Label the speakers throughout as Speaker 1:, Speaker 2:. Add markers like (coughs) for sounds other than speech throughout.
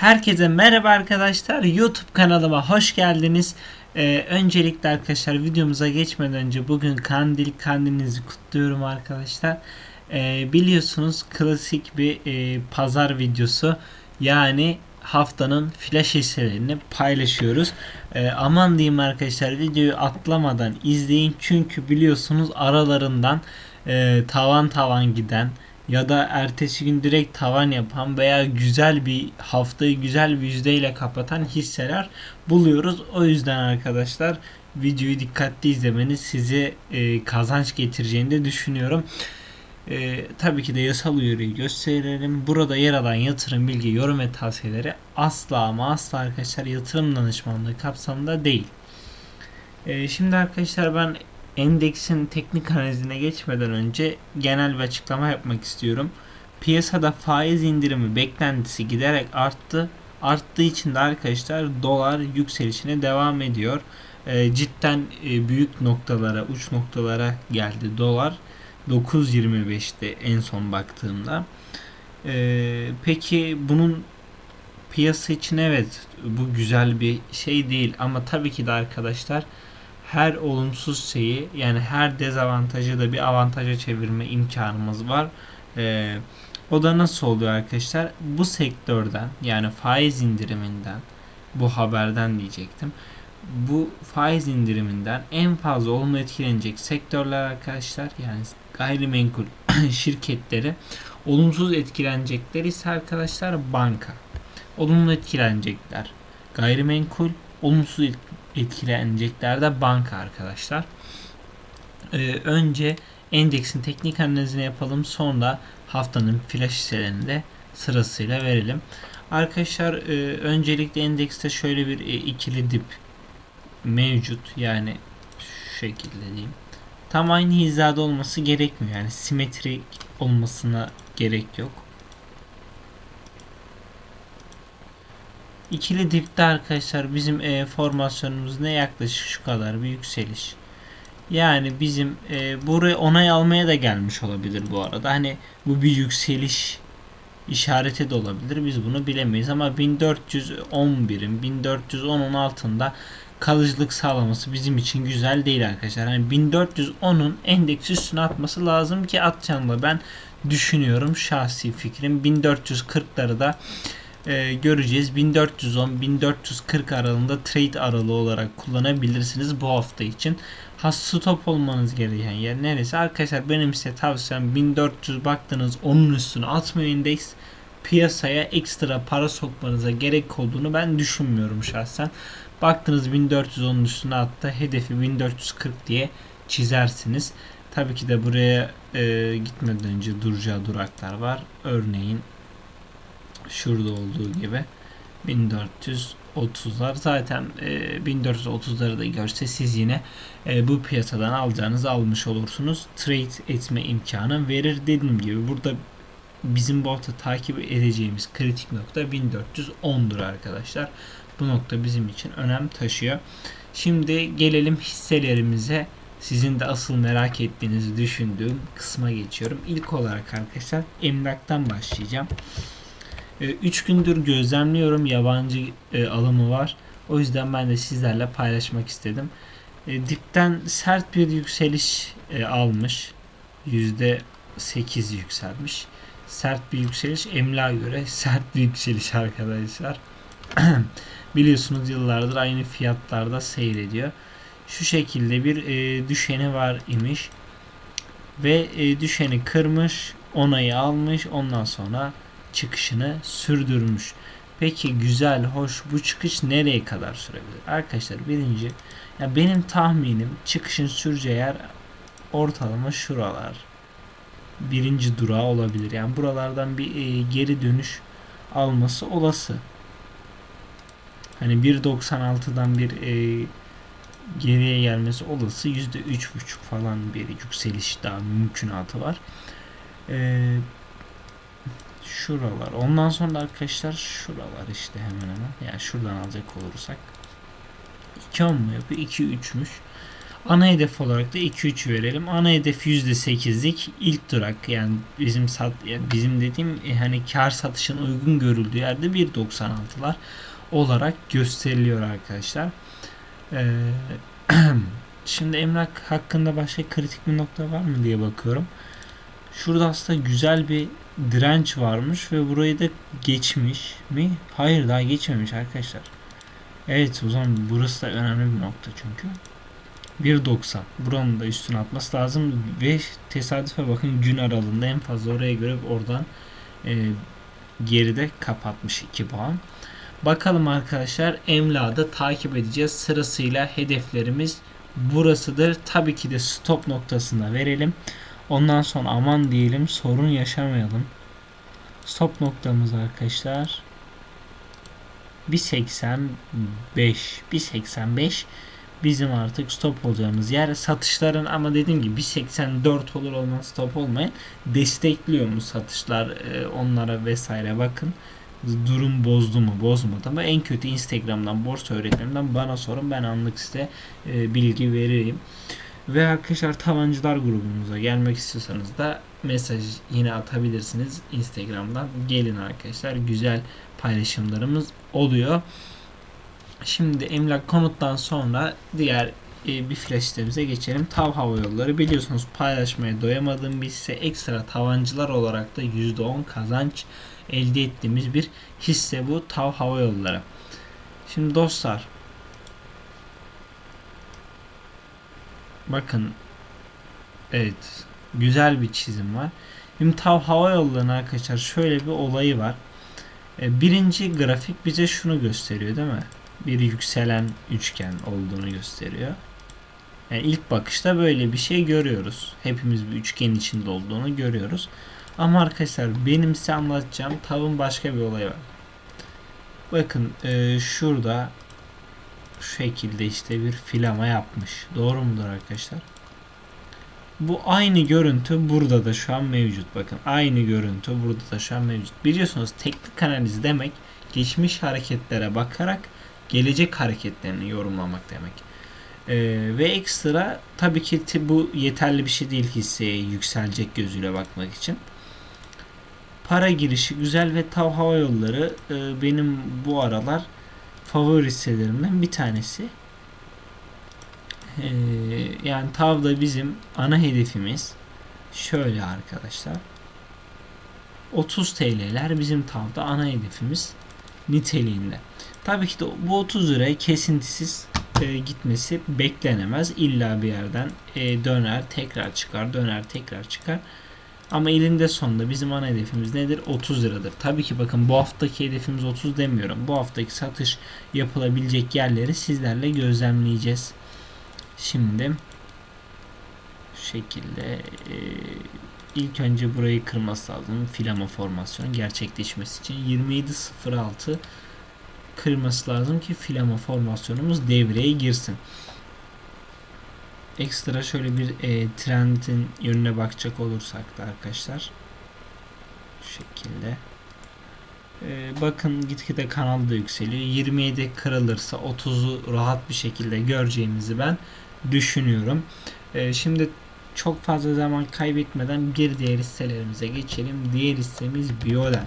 Speaker 1: Herkese merhaba arkadaşlar. YouTube kanalıma hoş geldiniz. Ee, öncelikle arkadaşlar videomuza geçmeden önce bugün kandil kandilinizi kutluyorum arkadaşlar. Ee, biliyorsunuz klasik bir e, pazar videosu. Yani haftanın flash hisselerini paylaşıyoruz. Ee, aman diyeyim arkadaşlar videoyu atlamadan izleyin. Çünkü biliyorsunuz aralarından e, tavan tavan giden ya da ertesi gün direkt tavan yapan veya güzel bir haftayı güzel bir yüzdeyle kapatan hisseler buluyoruz. O yüzden arkadaşlar videoyu dikkatli izlemeniz size e, kazanç getireceğini de düşünüyorum. E, tabii ki de yasal uyarıyı gösterelim. Burada yer alan yatırım bilgi, yorum ve tavsiyeleri asla ama asla arkadaşlar yatırım danışmanlığı kapsamında değil. E, şimdi arkadaşlar ben endeksin teknik analizine geçmeden önce genel bir açıklama yapmak istiyorum. Piyasada faiz indirimi beklentisi giderek arttı. Arttığı için de arkadaşlar dolar yükselişine devam ediyor. E, cidden e, büyük noktalara, uç noktalara geldi dolar. 9.25'te en son baktığımda. E, peki bunun piyasa için evet bu güzel bir şey değil ama tabii ki de arkadaşlar her olumsuz şeyi yani her dezavantajı da bir avantaja çevirme imkanımız var. Ee, o da nasıl oluyor arkadaşlar? Bu sektörden yani faiz indiriminden bu haberden diyecektim. Bu faiz indiriminden en fazla olumlu etkilenecek sektörler arkadaşlar yani gayrimenkul (clears throat) şirketleri olumsuz etkilenecekler ise arkadaşlar banka. Olumlu etkilenecekler gayrimenkul, olumsuz etkilenecekler de banka arkadaşlar. Ee, önce endeksin teknik analizini yapalım. Sonra haftanın flash hisselerini de sırasıyla verelim. Arkadaşlar e, öncelikle endekste şöyle bir e, ikili dip mevcut. Yani şu şekilde diyeyim. Tam aynı hizada olması gerekmiyor. Yani simetrik olmasına gerek yok. İkili dipte arkadaşlar bizim e, formasyonumuz ne yaklaşık şu kadar bir yükseliş. Yani bizim e, buraya onay almaya da gelmiş olabilir bu arada. Hani bu bir yükseliş işareti de olabilir. Biz bunu bilemeyiz ama 1411'in 1410'un altında kalıcılık sağlaması bizim için güzel değil arkadaşlar. Hani 1410'un endeks üstüne atması lazım ki atacağını ben düşünüyorum. Şahsi fikrim 1440'ları da e, göreceğiz. 1410-1440 aralığında trade aralığı olarak kullanabilirsiniz bu hafta için. Ha stop olmanız gereken yer neresi? Arkadaşlar benim size tavsiyem 1400 baktınız onun üstüne atmıyor indeks. Piyasaya ekstra para sokmanıza gerek olduğunu ben düşünmüyorum şahsen. Baktınız 1410'un üstüne attı. Hedefi 1440 diye çizersiniz. Tabii ki de buraya e, gitmeden önce duracağı duraklar var. Örneğin şurada olduğu gibi 1430'lar zaten e, 1430'ları da görse siz yine e, bu piyasadan alacağınızı almış olursunuz. Trade etme imkanı verir. Dediğim gibi burada bizim bu hafta takip edeceğimiz kritik nokta 1410'dur arkadaşlar. Bu nokta bizim için önem taşıyor. Şimdi gelelim hisselerimize. Sizin de asıl merak ettiğinizi düşündüğüm kısma geçiyorum. İlk olarak arkadaşlar emlaktan başlayacağım. 3 gündür gözlemliyorum yabancı e, alımı var. O yüzden ben de sizlerle paylaşmak istedim. E, dipten sert bir yükseliş e, almış. %8 yükselmiş. Sert bir yükseliş emlağa göre (laughs) sert bir yükseliş arkadaşlar. (clears throat) Biliyorsunuz yıllardır aynı fiyatlarda seyrediyor. Şu şekilde bir düşeni var imiş. Ve düşeni kırmış, onayı almış. Ondan sonra çıkışını sürdürmüş. Peki güzel, hoş bu çıkış nereye kadar sürebilir? Arkadaşlar birinci ya benim tahminim çıkışın süreceği yer ortalama şuralar. Birinci durağı olabilir. Yani buralardan bir e, geri dönüş alması olası. Hani 1.96'dan bir e, geriye gelmesi olası %3.5 falan bir yükseliş daha mümkünatı var. Eee şuralar. Ondan sonra arkadaşlar şuralar işte hemen hemen. Yani şuradan alacak olursak 2 10 mu yapıyor? 2 3'müş. Ana hedef olarak da 2-3 verelim. Ana hedef %8'lik ilk durak yani bizim sat yani bizim dediğim e, hani kar satışın uygun görüldüğü yerde 1.96'lar olarak gösteriliyor arkadaşlar. Ee, (clears throat) şimdi emlak hakkında başka kritik bir nokta var mı diye bakıyorum. Şurada aslında güzel bir direnç varmış ve burayı da geçmiş mi? Hayır daha geçmemiş arkadaşlar. Evet o zaman burası da önemli bir nokta çünkü. 1.90. Buranın da üstüne atması lazım ve tesadüfe bakın gün aralığında en fazla oraya göre oradan e, geride kapatmış 2 puan. Bakalım arkadaşlar emlada takip edeceğiz. Sırasıyla hedeflerimiz burasıdır. Tabii ki de stop noktasında verelim. Ondan sonra aman diyelim sorun yaşamayalım. Stop noktamız arkadaşlar. 1.85 1.85 bizim artık stop olacağımız yer. Satışların ama dediğim gibi 1.84 olur olmaz stop olmayın destekliyor mu satışlar e, onlara vesaire? Bakın durum bozdu mu bozmadı mı? En kötü Instagram'dan borsa öğretmenimden bana sorun. Ben anlık size e, bilgi vereyim. Ve arkadaşlar Tavancılar grubumuza gelmek istiyorsanız da mesaj yine atabilirsiniz Instagram'dan. Gelin arkadaşlar güzel paylaşımlarımız oluyor. Şimdi emlak konuttan sonra diğer e, bir flaşitemize geçelim. Tav Hava Yolları biliyorsunuz paylaşmaya doyamadığım bir hisse ekstra tavancılar olarak da %10 kazanç elde ettiğimiz bir hisse bu Tav Hava Yolları. Şimdi dostlar Bakın. Evet. Güzel bir çizim var. Şimdi Tav Hava Yolları'nın arkadaşlar şöyle bir olayı var. E, birinci grafik bize şunu gösteriyor değil mi? Bir yükselen üçgen olduğunu gösteriyor. Yani ilk bakışta böyle bir şey görüyoruz. Hepimiz bir üçgen içinde olduğunu görüyoruz. Ama arkadaşlar benim size anlatacağım tavın başka bir olayı var. Bakın e, şurada şekilde işte bir filama yapmış. Doğru mudur arkadaşlar? Bu aynı görüntü burada da şu an mevcut. Bakın aynı görüntü burada da şu an mevcut. Biliyorsunuz teknik analiz demek geçmiş hareketlere bakarak gelecek hareketlerini yorumlamak demek. Ee, ve ekstra tabii ki bu yeterli bir şey değil hisseye yükselecek gözüyle bakmak için. Para girişi güzel ve Tav Hava Yolları e, benim bu aralar favori hisselerimden bir tanesi. Ee, yani tavda bizim ana hedefimiz şöyle arkadaşlar. 30 TL'ler bizim tavda ana hedefimiz niteliğinde. Tabii ki de bu 30 liraya kesintisiz e, gitmesi beklenemez. İlla bir yerden e, döner, tekrar çıkar, döner, tekrar çıkar. Ama elinde sonunda bizim ana hedefimiz nedir? 30 liradır. Tabii ki bakın bu haftaki hedefimiz 30 demiyorum. Bu haftaki satış yapılabilecek yerleri sizlerle gözlemleyeceğiz. Şimdi şekilde e, ilk önce burayı kırması lazım. Filama formasyonu gerçekleşmesi için 27.06 kırması lazım ki filama formasyonumuz devreye girsin. Ekstra şöyle bir e, trendin yönüne bakacak olursak da arkadaşlar şu şekilde. E, bakın gitgide kanal da yükseliyor. 27 kırılırsa 30'u rahat bir şekilde göreceğimizi ben düşünüyorum. E, şimdi çok fazla zaman kaybetmeden bir diğer hisselerimize geçelim. Diğer hissemiz Bioden.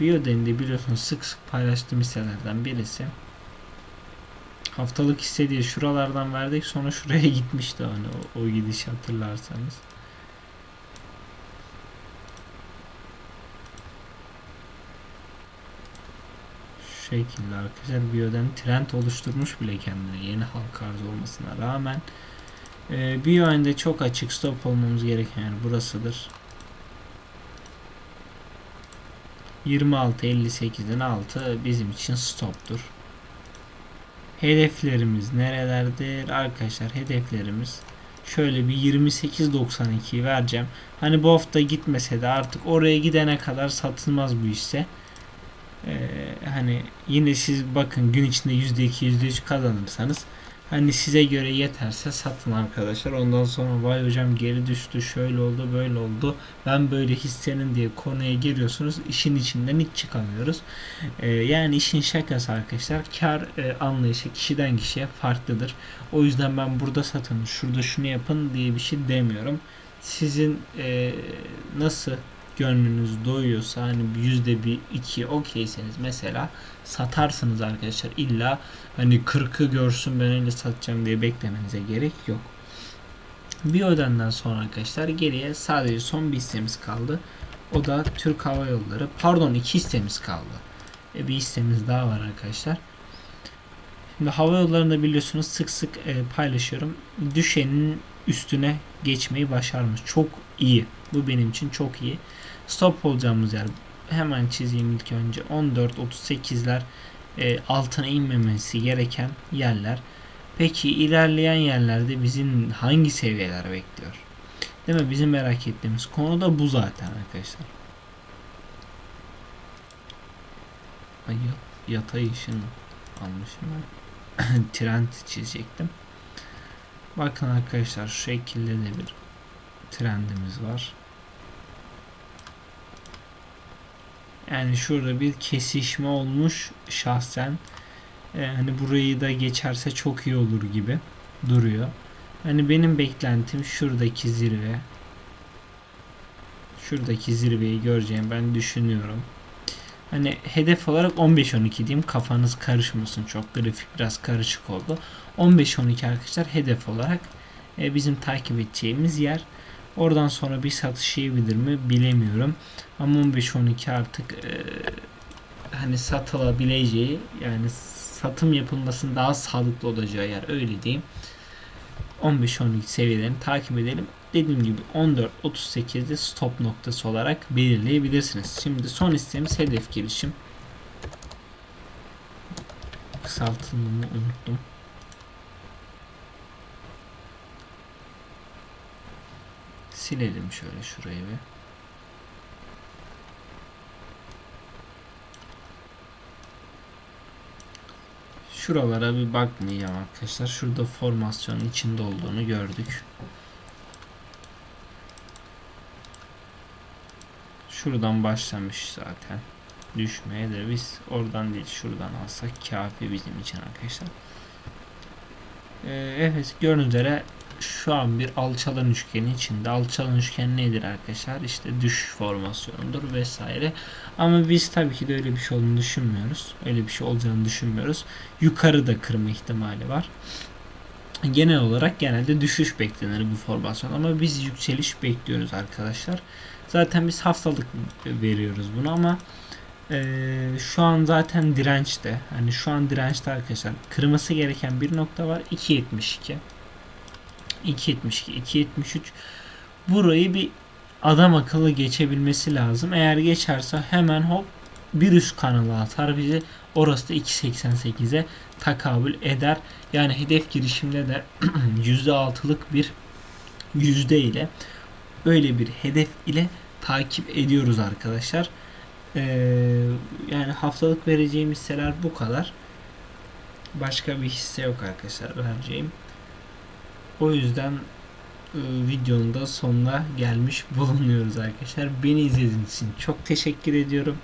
Speaker 1: Bioden'i biliyorsunuz sık sık paylaştığım hisselerden birisi haftalık hisse diye şuralardan verdik sonra şuraya (laughs) gitmişti hani o, o gidiş hatırlarsanız. Şu şekilde arkadaşlar Bio'den trend oluşturmuş bile kendine yeni halka arz olmasına rağmen e, Bio'nde çok açık stop olmamız gereken yani burasıdır. 26.58'in altı bizim için stoptur. Hedeflerimiz nerelerdir? Arkadaşlar hedeflerimiz şöyle bir 28.92 vereceğim. Hani bu hafta gitmese de artık oraya gidene kadar satılmaz bu hisse. Ee, hani yine siz bakın gün içinde %2 %3 kazanırsanız Hani size göre yeterse satın arkadaşlar. Ondan sonra vay hocam geri düştü, şöyle oldu, böyle oldu. Ben böyle hissenin diye konuya giriyorsunuz. İşin içinden hiç çıkamıyoruz. Ee, yani işin şakası arkadaşlar. Kar e, anlayışı kişiden kişiye farklıdır. O yüzden ben burada satın, şurada şunu yapın diye bir şey demiyorum. Sizin e, nasıl gönlünüz doyuyorsa hani yüzde bir iki okeyseniz mesela satarsınız arkadaşlar. İlla hani 40'ı görsün ben öyle satacağım diye beklemenize gerek yok. Bir ödenden sonra arkadaşlar geriye sadece son bir hissemiz kaldı. O da Türk Hava Yolları. Pardon iki hissemiz kaldı. E, bir hissemiz daha var arkadaşlar. Şimdi hava yollarında biliyorsunuz sık sık e, paylaşıyorum. Düşenin üstüne geçmeyi başarmış. Çok iyi. Bu benim için çok iyi. Stop olacağımız yer hemen çizeyim ilk önce. 14-38'ler e, altına inmemesi gereken yerler. Peki ilerleyen yerlerde bizim hangi seviyeler bekliyor? Değil mi? Bizim merak ettiğimiz konu da bu zaten arkadaşlar. Ay yat- yatay ışın almışım ben. (coughs) Trend çizecektim. Bakın arkadaşlar şu şekilde de bir trendimiz var. Yani şurada bir kesişme olmuş şahsen. Ee, hani burayı da geçerse çok iyi olur gibi duruyor. Hani benim beklentim şuradaki zirve. Şuradaki zirveyi göreceğim ben düşünüyorum. Hani hedef olarak 15-12 diyeyim kafanız karışmasın çok grafik biraz karışık oldu. 15-12 arkadaşlar hedef olarak e, bizim takip edeceğimiz yer. Oradan sonra bir satış yiyebilir mi bilemiyorum. Ama 15-12 artık e, hani satılabileceği yani satım yapılmasının daha sağlıklı olacağı yer öyle diyeyim. 15-12 seviyelerini takip edelim. Dediğim gibi 14-38'de stop noktası olarak belirleyebilirsiniz. Şimdi son isteğimiz hedef gelişim. Kısaltılımı unuttum. Silelim şöyle şurayı bir. Şuralara bir bakmayacağım arkadaşlar. Şurada formasyonun içinde olduğunu gördük. Şuradan başlamış zaten. Düşmeye de biz oradan değil şuradan alsak kafi bizim için arkadaşlar. Ee, evet gördüğünüz üzere şu an bir alçalan üçgeni içinde. Alçalan üçgen nedir arkadaşlar? İşte düşüş formasyonudur vesaire. Ama biz tabii ki de öyle bir şey olduğunu düşünmüyoruz. Öyle bir şey olacağını düşünmüyoruz. Yukarı da kırma ihtimali var. Genel olarak genelde düşüş beklenir bu formasyon ama biz yükseliş bekliyoruz arkadaşlar. Zaten biz haftalık veriyoruz bunu ama ee, şu an zaten dirençte. Hani şu an dirençte arkadaşlar. Kırması gereken bir nokta var. 2.72. 2.72, 2.73 burayı bir adam akıllı geçebilmesi lazım. Eğer geçerse hemen hop bir üst kanala atar bizi. Orası da 2.88'e takabül eder. Yani hedef girişimde de (clears throat) %6'lık bir yüzde ile öyle bir hedef ile takip ediyoruz arkadaşlar. Ee, yani haftalık vereceğim hisseler bu kadar. Başka bir hisse yok arkadaşlar vereceğim. O yüzden e, videonun da sonuna gelmiş bulunuyoruz arkadaşlar. Beni izlediğiniz için çok teşekkür ediyorum.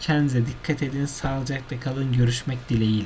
Speaker 1: Kendinize dikkat edin. Sağlıcakla kalın. Görüşmek dileğiyle.